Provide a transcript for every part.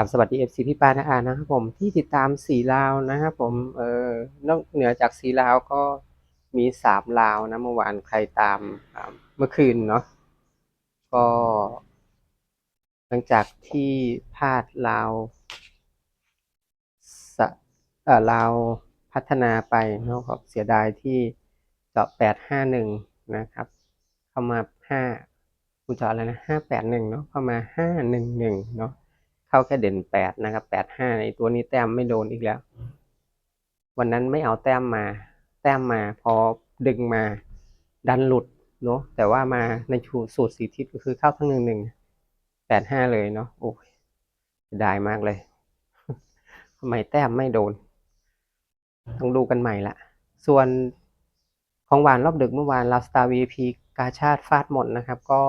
กับสวัสดีเอฟซีพี่ปานะอานะครับผมที่ติดตามสีลาวนะครับผมเออนอกเหนือจากสีลาวก็มีสามลาวนะเมื่อวานใครตามเมื่อคืนเนาะก็ หลังจากที่พลาดลาวสเออลาวพัฒนาไปเนาะก็เสียดายที่เจาะแปดห้าหนึ่งนะครับ เข้ามาห้าคุณเจาะอะไรนะห้าแปดหนึ่งเนาะเข้ามาห้าหนึ่งหนึ่งเนาะ เข้าแค่เด่นแปดนะครับแปดห้าในตัวนี้แต้มไม่โดนอีกแล้ว วันนั้นไม่เอาแต้มมา แต้มมาพอดึงมาดันหลุดเนาะแต่ว่ามาในชูสูตรสีทิศก็คือเข้าทั้งหนึ่งหนึ่งแปดห้าเลยเนาะโอ้ยเสียดายมากเลยทำไมแต้มไม่โดน ต้องดูกันใหม่ละ ส่วนของหวานรอบดึกเมื่อวานลาสตาร์วีพีกาชาติฟาดหมดนะครับ ก็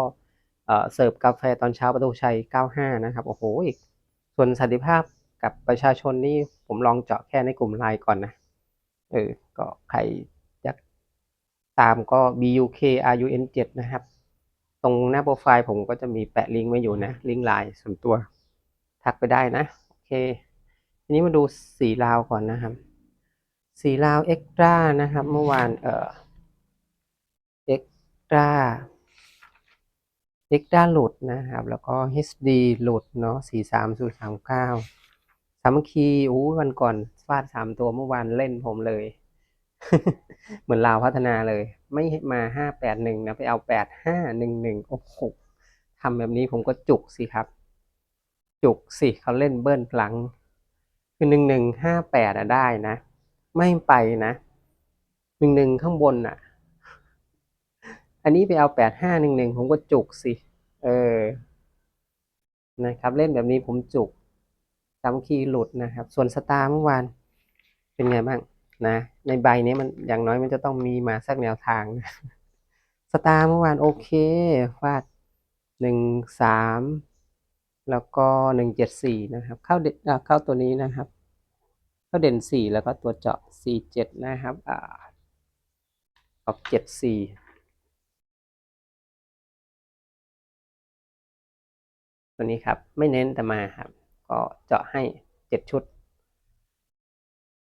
เอ่อเสิร์ฟกาแฟตอนเช้าประตูชัย 95 นะครับ โอ้โหอีก ส่วนสันติภาพกับประชาชนนี่ผมลองเจาะแค่ในกลุ่มไลน์ก่อนนะ เออ ก็ใครอยากตามก็ BUK RUN 7นะครับ ตรงหน้าโปรไฟล์ผมก็จะมีแปะลิงก์ไว้อยู่นะ ลิงก์ไลน์ส่วนตัว ทักไปได้นะ โอเค ทีนี้มาดูสีลาวก่อนนะครับ สีลาวเอ็กตร้านะครับ เมื่อวานเอ่อเอ็กตร้า เอ็กตร้าหลุดนะครับ แล้วก็ HD หลุดเนาะสี่สามศูนย์สามเก้าสามคีอู้วันก่อนฟาดสามตัวเมื่อวานเล่นผมเลย เหมือนลาวพัฒนาเลย ไม่มาห้าแปดหนึ่งนะ ไปเอาแปดห้าหนึ่งหนึ่งโอ้โหทำแบบนี้ผมก็จุกสิครับ จุกสิเขาเล่นเบิ้ลหลัง คือหนึ่งหนึ่งห้าแปดอะได้นะ ไม่ไปนะหนึ่งหนึ่งข้างบนอะ อันนี้ไปเอาแปดห้าหนึ่งหนึ่งผมก็จุกสิ เออ นะครับเล่นแบบนี้ผมจุกสามคีย์หลุดนะครับ ส่วนสตาร์เมื่อวาน เป็นไงบ้างนะ ในใบนี้มันอย่างน้อยมันจะต้องมีมาสักแนวทางนะสตาร์เมื่อวานโอเคฟาดหนึ่งสามแล้วก็หนึ่งเจ็ดสี่นะครับ เข้าเดอ่าเข้าตัวนี้นะครับ เข้าเด่นสี่แล้วก็ตัวเจาะสี่เจ็ดนะครับ อ่าออกเจ็ดสี่ ตัวนี้ครับ ไม่เน้นแต่มาครับ ก็เจาะให้เจ็ดชุด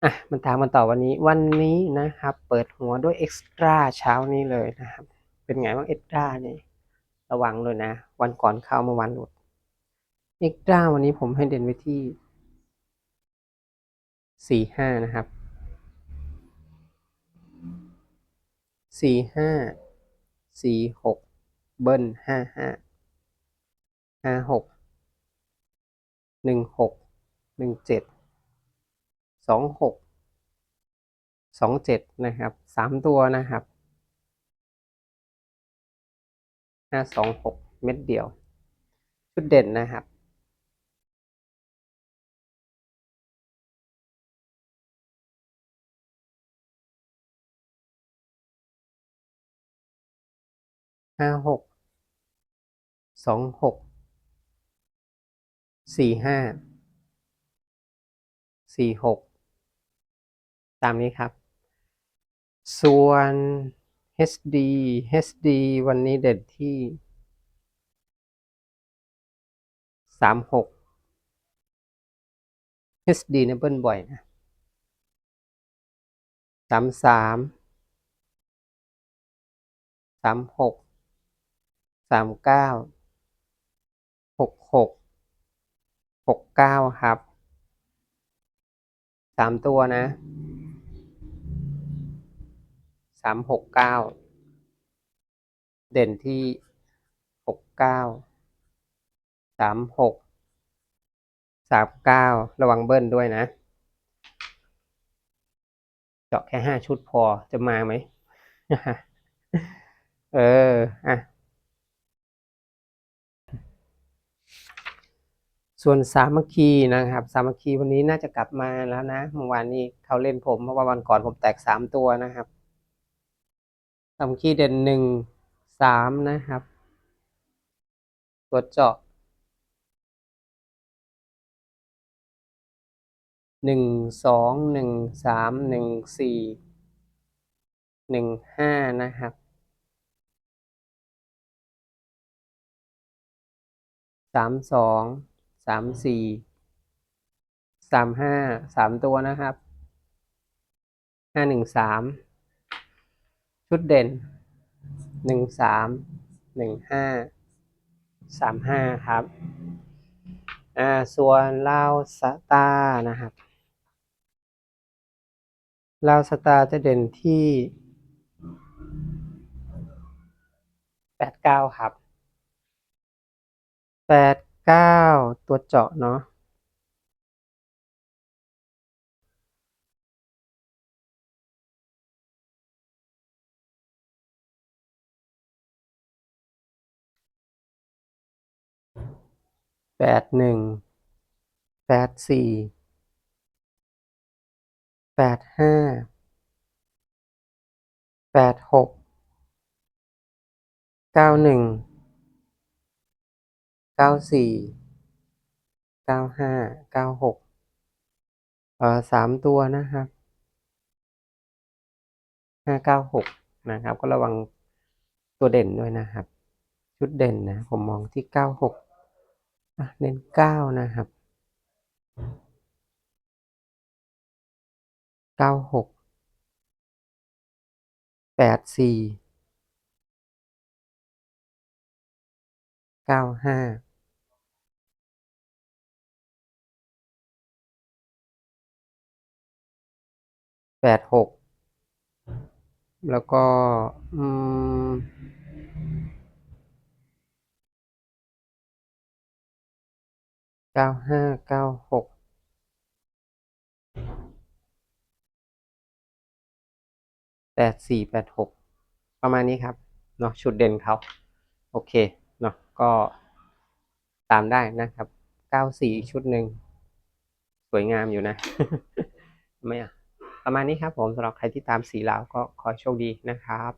อะมันตามมันต่อวันนี้วันนี้นะครับ เปิดหัวด้วยเอ็กซ์ตร้าเช้านี้เลยนะครับ เป็นไงบ้างเอ็กซ์ตร้านี่ระวังเลยนะ วันก่อนเข้าเมื่อวันหลุดเอ็กซ์ตร้าวันนี้ผมให้เด่นไว้ที่สี่ห้านะครับสี่ห้าสี่หกเบิ้ลห้าห้า ห้าหกหนึ่งหกหนึ่งเจ็ดสองหกสองเจ็ดนะครับสามตัวนะครับห้าสองหกเม็ดเดียว ชุดเด่นนะครับห้าหกสองหก สี่ห้าสี่หกตามนี้ครับ ส่วน HD HD วันนี้เด่นที่สามหก HD เนี่ยเบิ้ลบ่อยนะสามสามสามหกสามเก้าหกหก หกเก้าครับสามตัวนะสามหกเก้าเด่นที่หกเก้าสามหกสามเก้าระวังเบิ้ลด้วยนะ เจาะแค่ห้าชุดพอจะมาไหม เออ อะ ส่วนสามัคคีนะครับ สามัคคีวันนี้น่าจะกลับมาแล้วนะเมื่อวานนี้เขาเล่นผมเพราะว่าวันก่อนผมแตกสามตัวนะครับ สามัคคีเด่นหนึ่งสามนะครับ ตัวเจาะหนึ่งสองหนึ่งสามหนึ่งสี่หนึ่งห้านะครับสามสอง สามสี่สามห้าสามตัวนะครับห้าหนึ่งสามชุดเด่นหนึ่งสามหนึ่งห้าสามห้าครับอ่าส่วนลาวสตาร์นะครับลาวสตาร์จะเด่นที่แปดเก้าครับแปด เก้าตัวเจาะเนาะแปดหนึ่งแปดสี่แปดห้าแปดหกเก้าหนึ่ง เก้าสี่เก้าห้าเก้าหกเอ่อสามตัวนะครับห้าเก้าหกนะครับ ก็ระวังตัวเด่นด้วยนะครับ ชุดเด่นนะ ผมมองที่เก้าหกเน้นเก้านะครับเก้าหกแปดสี่เก้าห้า แปดหกแล้วก็เก้าห้าเก้าหกแปดสี่แปดหกประมาณนี้ครับเนาะชุดเด่นเขาโอเคเนาะก็ตามได้นะครับเก้าสี่ชุดหนึ่งสวยงามอยู่นะ ไม่อะ ประมาณนี้ครับผมสำหรับใครที่ตามสีลาวก็ขอโชคดีนะครับ